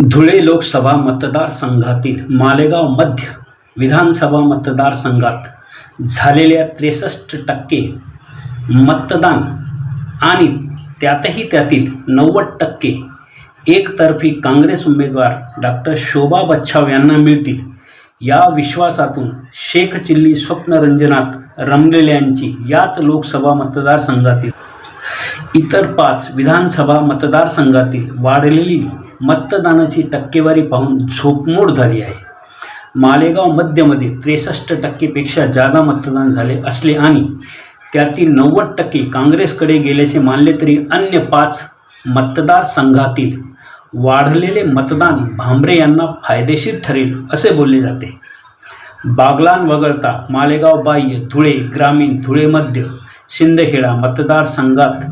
धुळे लोकसभा मतदारसंघातील मालेगाव मध्य विधानसभा मतदारसंघात झालेल्या त्रेसष्ट टक्के मतदान आणि त्यातही त्यातील नव्वद टक्के एकतर्फी काँग्रेस उमेदवार डॉक्टर शोभा बच्छाव यांना मिळतील. या विश्वासातून शेख चिल्ली स्वप्नरंजनात रमलेल्यांची याच लोकसभा मतदारसंघातील इतर पाच विधानसभा मतदारसंघातील वाढलेली मतदानाची टक्केवारी पाहून झोपमोड झाली आहे. मालेगाव मध्यमध्ये त्रेसष्ट टक्केपेक्षा जादा मतदान झाले असले आणि त्यातील नव्वद टक्के काँग्रेसकडे गेल्याचे मानले तरी अन्य पाच मतदारसंघातील वाढलेले मतदान भांबरे यांना फायदेशीर ठरेल असे बोलले जाते. बागलान वगळता मालेगाव बाह्य धुळे ग्रामीण धुळे मध्य शिंदखेडा मतदारसंघात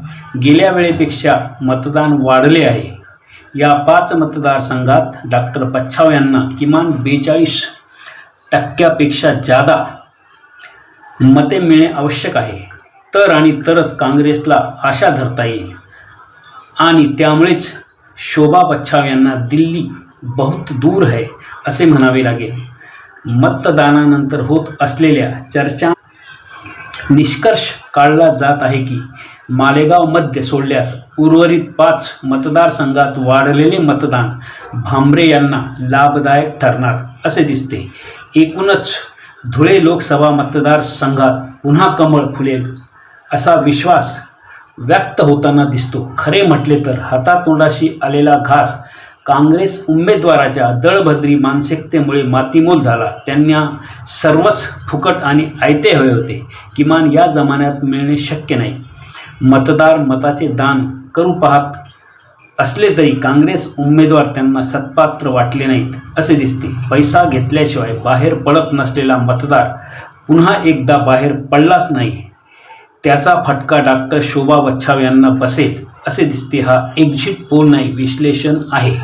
गेल्या वेळेपेक्षा मतदान वाढले आहे. या पाच मतदारसंघात डॉक्टर पच्छाव यांना किमान बेचाळीस टक्क्यापेक्षा जादा मते मिळणे आवश्यक आहे. तर आणि तरच काँग्रेसला आशा धरता येईल. आणि त्यामुळेच शोभा बच्छाव यांना दिल्ली बहुत दूर आहे असे म्हणावे लागेल. मतदानानंतर होत असलेल्या चर्चा निष्कर्ष काढला जात आहे की मालेगाव मध्य सोडल्यास उर्वरित पाच मतदारसंघात वाढलेले मतदान भांबरे यांना लाभदायक ठरणार असे दिसते. एकूणच धुळे लोकसभा मतदारसंघात पुन्हा कमळ फुलेल असा विश्वास व्यक्त होताना दिसतो. खरे म्हटले तर हातातोंडाशी आलेला घास काँग्रेस उमेदवाराच्या दळभद्री मानसिकतेमुळे मातीमोल झाला. त्यांना सर्वच फुकट आणि आयते हवे होते. किमान या जमान्यात मिळणे शक्य नाही. मतदार मताचे दान करू पाहत असले तरी काँग्रेस उमेदवार त्यांना सत्पात्र वाटले नाहीत असे दिसते. पैसा घेतल्याशिवाय बाहेर पडत नसलेला मतदार पुन्हा एकदा बाहेर पडलाच नाही. त्याचा फटका डॉक्टर शोभा वच्छाव यांना बसेल असे दिसते हा एक्झिट पोल नाही विश्लेषण आहे.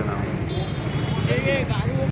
我爷